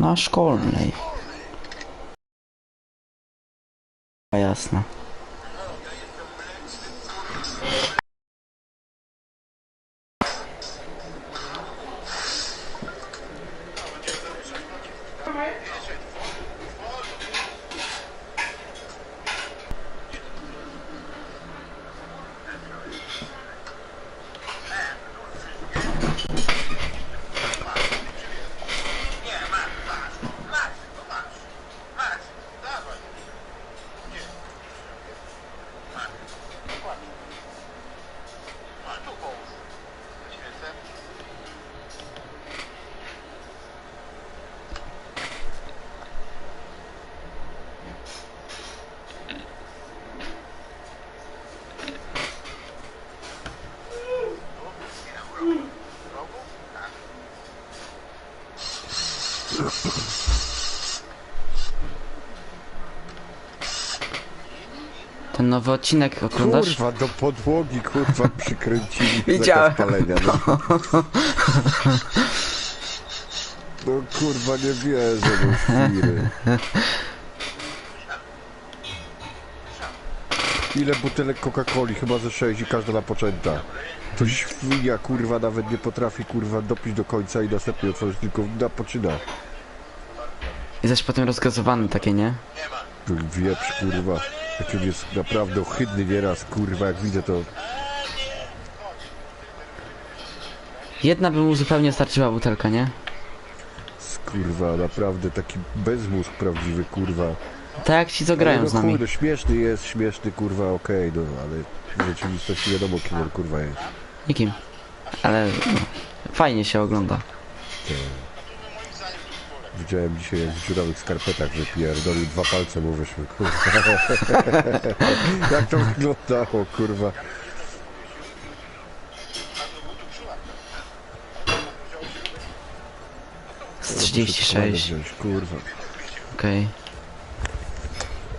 Na szkolnej. A jasne. Nowy odcinek oglądasz? Kurwa, do podłogi, kurwa, przykręcili Widziałem. zakaz palenia, no. no kurwa, nie wierzę, no. Ile butelek Coca-Coli? Chyba ze 6 i każda napoczęta. To świnia, kurwa, nawet nie potrafi, kurwa, dopić do końca i następnie otworzyć, tylko napoczyna. Jesteś potem rozgazowany takie, nie? Wieprz, kurwa, jaki on jest naprawdę ohydny nieraz, kurwa, jak widzę to... Jedna by mu zupełnie starczyła butelka, nie? Kurwa, naprawdę taki bezmózg prawdziwy, kurwa. Tak jak ci co grają no, z nami. Kurde, śmieszny jest, śmieszny, kurwa, okej, no, ale w rzeczywistości wiadomo, kim on, kurwa, jest. Nikim. Ale no, fajnie się ogląda. Widziałem dzisiaj, jak w dziurawych skarpetach wypierdolił dwa palce mu wyszły, kurwa. jak to wyglądało, kurwa. Z Muszę 36. wziąć, Kurwa. Okej.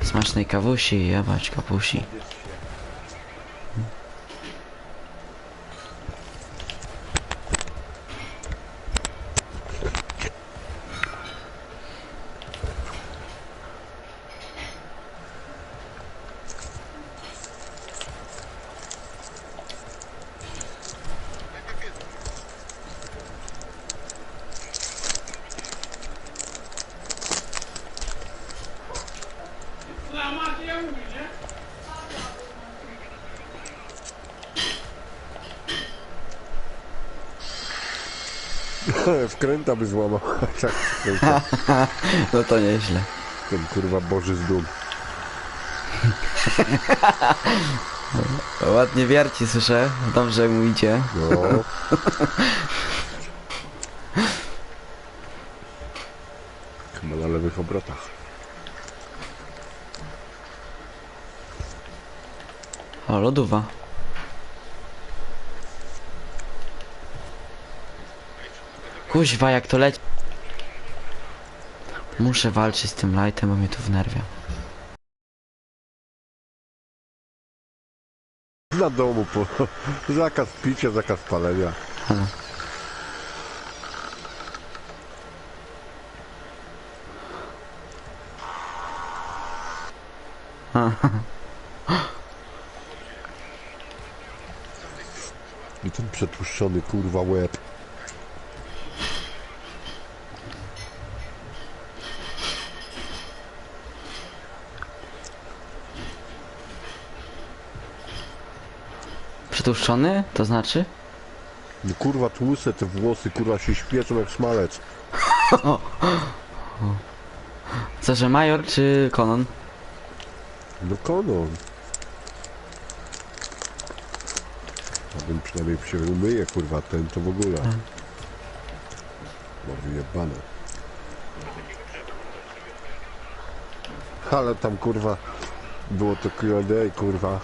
Smacznej kawusi, jebać kapusi. Wkręta by złamał. tak, wkręta. No to nieźle. Ten kurwa Boży z dum. Ładnie wierci, słyszę. Dobrze mu idzie. No. Chyba na lewych obrotach. O, lodowa. Kuźwa, jak to leci. Muszę walczyć z tym lightem, bo mnie tu wnerwia. Na domu po... Zakaz picia, zakaz palenia. I ten przetłuszczony kurwa łeb. Przytłuszczony? To znaczy? No kurwa tłuste te włosy, kurwa się śpieszą jak smalec. Co, że major czy konon? No konon. A bym przynajmniej się umyje, kurwa, ten to w ogóle. Ma wyjebane. Ale tam, kurwa, było to Q&A, kurwa.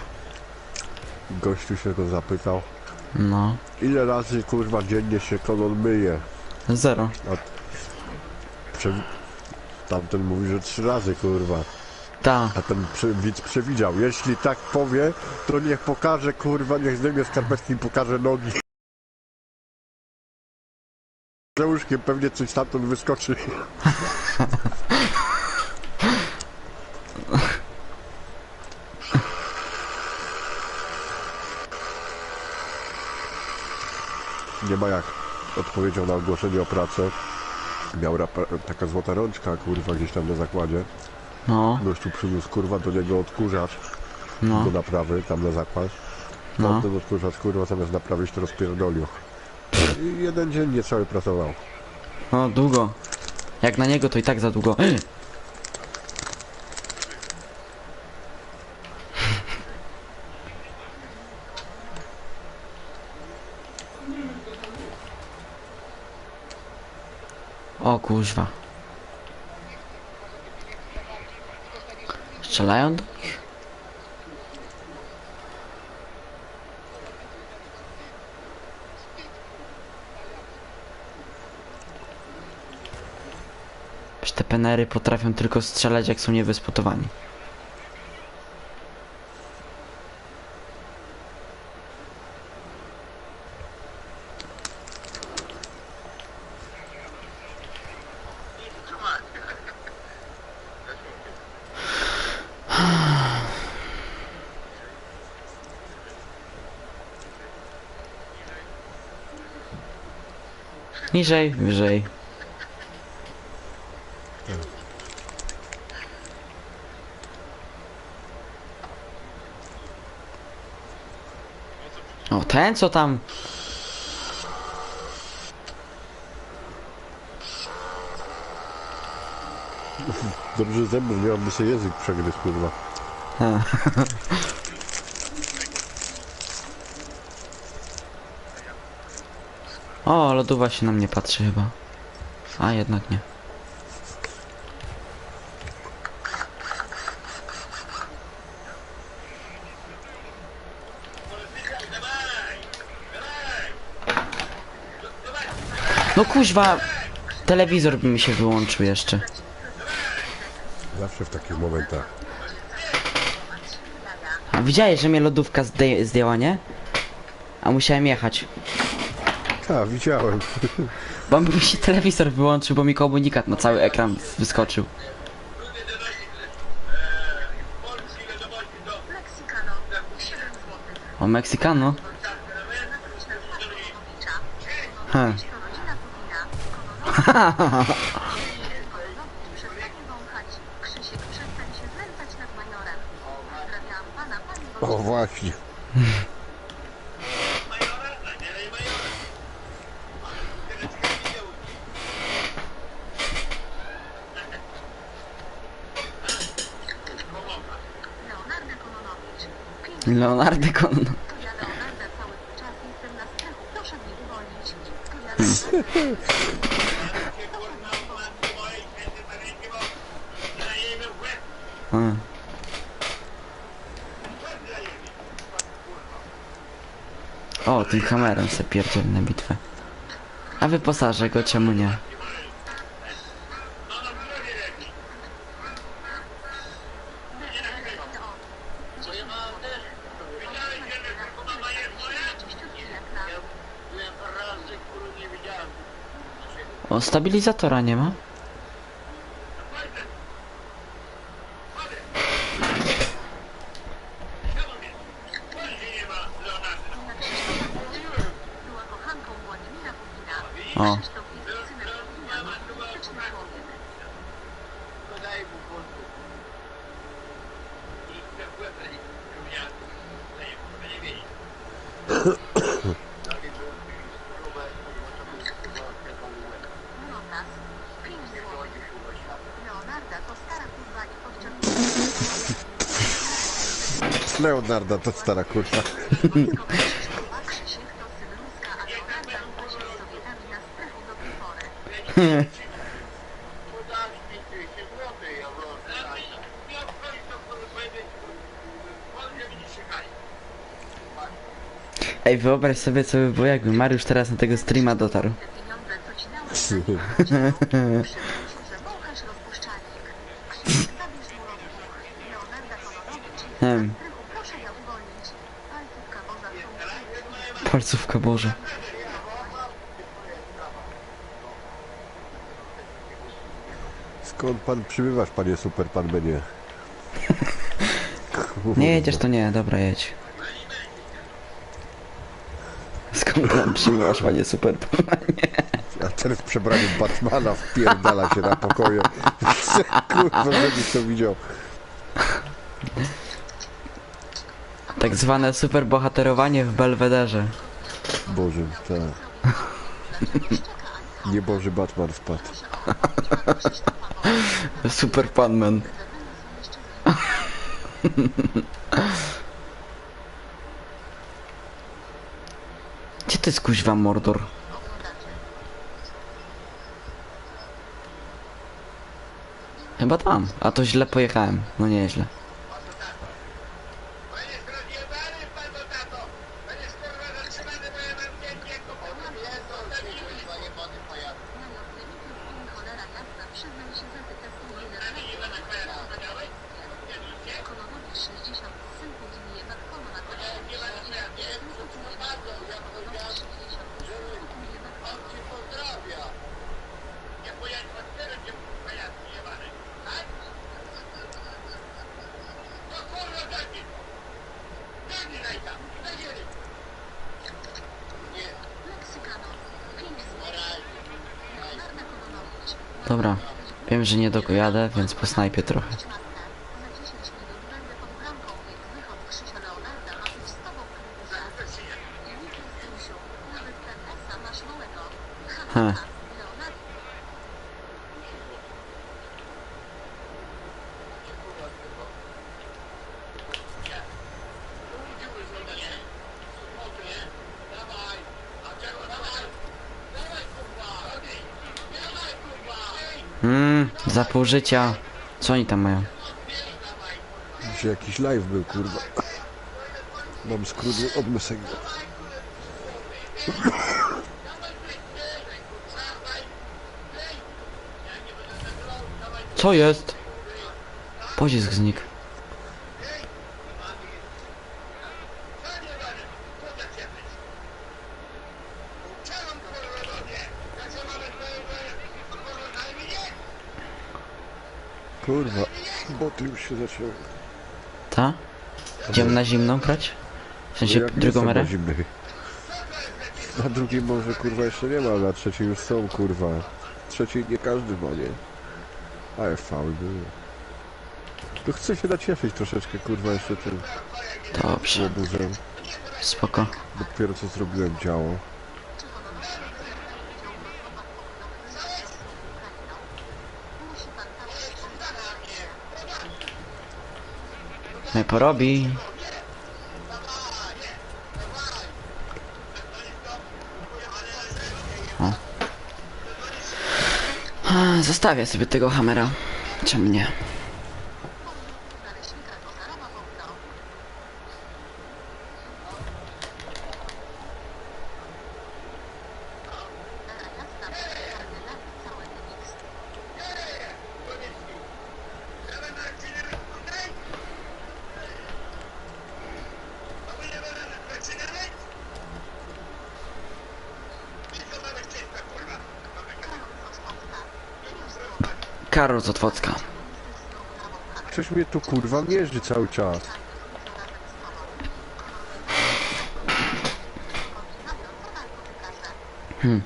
Gościu się to zapytał. No. Ile razy, kurwa, dziennie się konon myje? Zero. Prze... Tamten mówi, że trzy razy, kurwa. Ta. A ten widz przewidział, jeśli tak powie, to niech pokaże, kurwa, niech zdejmie skarpetki i pokaże nogi. Za łóżkiem pewnie coś stamtąd wyskoczy. Nie ma jak. Odpowiedział na ogłoszenie o pracę. Miał taka złota rączka, kurwa, gdzieś tam na zakładzie. No, Gościu przyniósł, kurwa, do niego odkurzacz no, do naprawy, tam na zakład. no. No. Ten odkurzacz, kurwa, zamiast naprawić, to rozpierdolił. I jeden dzień nie cały pracował. No, długo. Jak na niego, to i tak za długo. O kuźwa. Strzelają do nich? Te penery potrafią tylko strzelać jak są niewyspotowani. Niżej, wyżej. O, ten co tam? Dobrze, zębów nie mam, by sobie język przegryzł, kurwa. O, lodowa się na mnie patrzy chyba. A, jednak nie. No kuźwa, telewizor by mi się wyłączył jeszcze. Zawsze w takich momentach. A widziałeś, że mnie lodówka zdej- zdjęła, nie? A musiałem jechać. A, widziałem. Bo mi się telewizor wyłączył, bo mi komunikat na cały ekran wyskoczył. Meksikano, 7 zł. O, Meksykano? He. Kononowicz to To ja Leonarda. A. O, tym kamerą se pierdziel na bitwę. A wyposażę go, czemu nie? O, stabilizatora nie ma? O. Krzysztof jest synem Putina, fantastyczny człowiek. Leonard, 5 złotych. Leonarda to stara kurwa i podciągnięta. Leonarda to stara kurwa. Krzysztofa Krzysiek to syn Ruska, a Leonarda równa się z Sowietami na strachu do tej pory. Ej, wyobraź sobie, co by było, jakby Mariusz teraz na tego streama dotarł. Te Palcówka Boże. Skąd pan przybywasz, panie super, pan będzie? Nie jedziesz, to nie, dobra, jedź. Skąd pan przybywasz, panie super, panie? A ten w przebraniu Batmana wpierdala się na pokoju. Kurwa, żebyś to widział. Tak zwane superbohaterowanie w Belwederze. Boże, tak. Nieboży Batman wpadł. Super Panman. Gdzie to jest kuźwa Mordor? Chyba tam, a to źle pojechałem, no nieźle. Będziesz rozjebany, pan do tato! Będziesz kurwa zatrzymany, bo ja mam dziennie kupowym jest, to taki kurwa jebany pojazd. Cholera jasna, przyznam się za testuję Kolonowi 60, syn podnieje nad kolona. On ci pozdrawia. Nie pojechać pod tyrem, nie pojazd jebany. Tak? To kurwa taki! Taki daj tam, daj jeden. Nie, Meksykano, 5 na razie. Leonarda Kolonowicz. Dobra, wiem, że nie dojadę, więc posnajpię trochę. Matkę. Za 10 minut będę pod bramką, więc wychod Krzysia Leonarda ma być z tobą krytyka. Ja nie Krystysiu, nawet ten Esa masz małego. Ha, ha, He. ha. Leonardo. Dawaj, a czego dawaj? Dawaj kurwa! Dawaj kurwa! Mmm, za pół życia. Co oni tam mają? Dzisiaj jakiś live był, kurwa. Mam skrót od Mesego. Co jest? Pocisk znikł. Czemu kurwa do mnie? Ja co mamy kurwa na imię? Kurwa, boty już się zaczęły. Ta? Idziemy na zimną brać? W sensie No nie drugą są na merę? zimnej. Na drugim może kurwa jeszcze nie ma, ale na trzeciej już są kurwa. Trzeciej nie każdy ma, nie? Ale faul był. To chcę się nacieszyć troszeczkę kurwa jeszcze tym Dobrze, łobużem. spoko. Dopiero co zrobiłem działo. Musi pan tam Nie porobi. Zostawię sobie tego hamera. Czemu nie? Karol z Otwocka. Coś mnie tu kurwa mierzy cały czas. Hmm.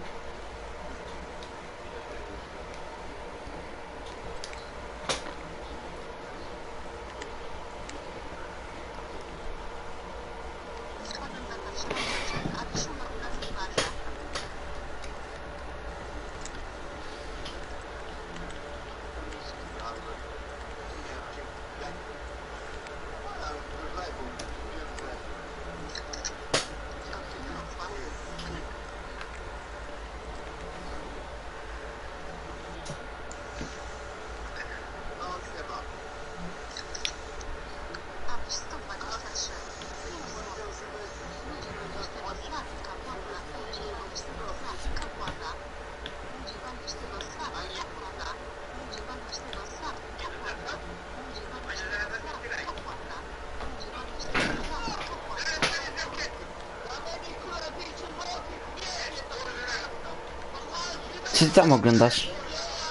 Co ty tam oglądasz?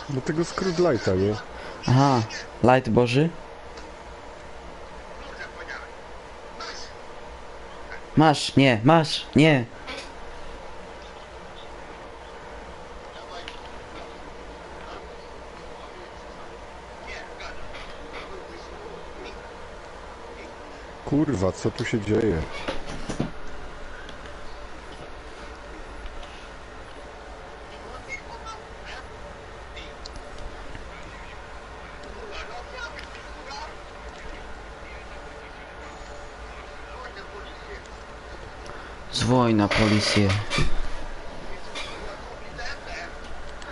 Do tego skrót lighta, nie? Aha, light boży? Masz, nie, masz, nie. Kurwa, co tu się dzieje? Dzwoń na policję.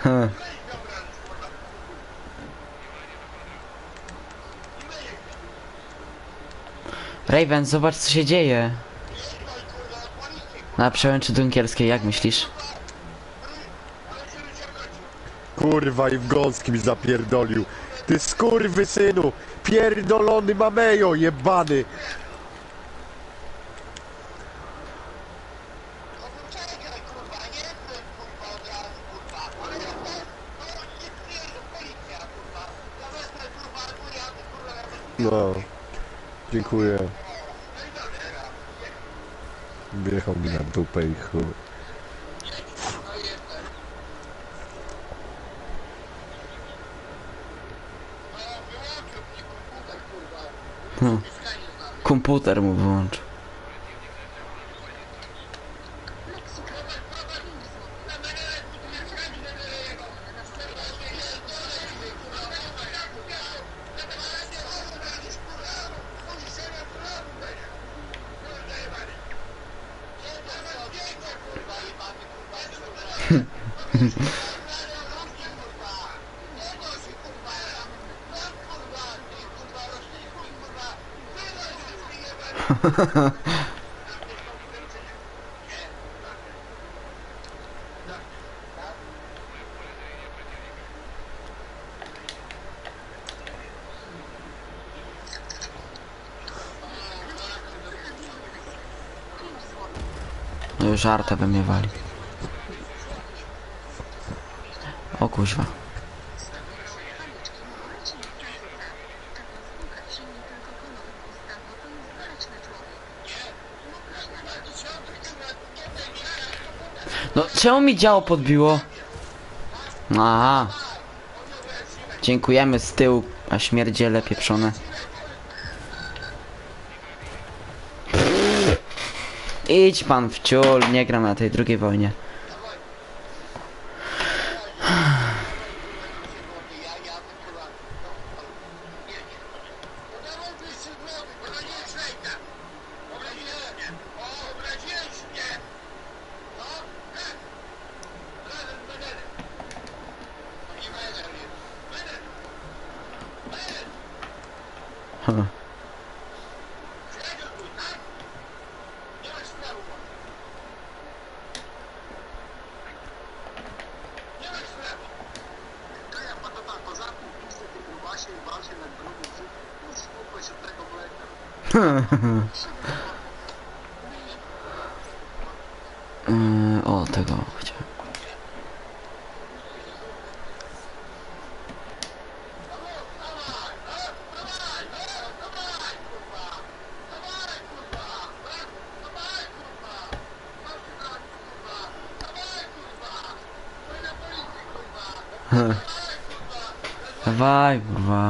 Heh. Raven, zobacz co się dzieje. Na przełęczy Dunkierskiej, jak myślisz? Kurwa i w gąskim zapierdolił. Ty skurwy synu! Pierdolony mamejo jebany! Czekaj, kurwa, nie chcę, kurwa, od razu, kurwa. Ale ja też, no, nie przyjeżdża policja, kurwa. Ja wezmę, kurwa, tu jadę, kurwa, ja będę... No. Dziękuję. Wjechał mi na dupę i chuj. No. Komputer mu wyłączył. No już żartę wymiewali. O kuźwa. No czemu mi działo podbiło? Aha. Dziękujemy z tyłu, a śmierdziele pieprzone. Idź pan w ciul, nie gram na tej drugiej wojnie. Huh. To ja pana tak, poza tym piszę ty grubasie i walcie na gruby brzuch, no spokój się tego mleka. Yy, o, tego Dawaj, kurwa.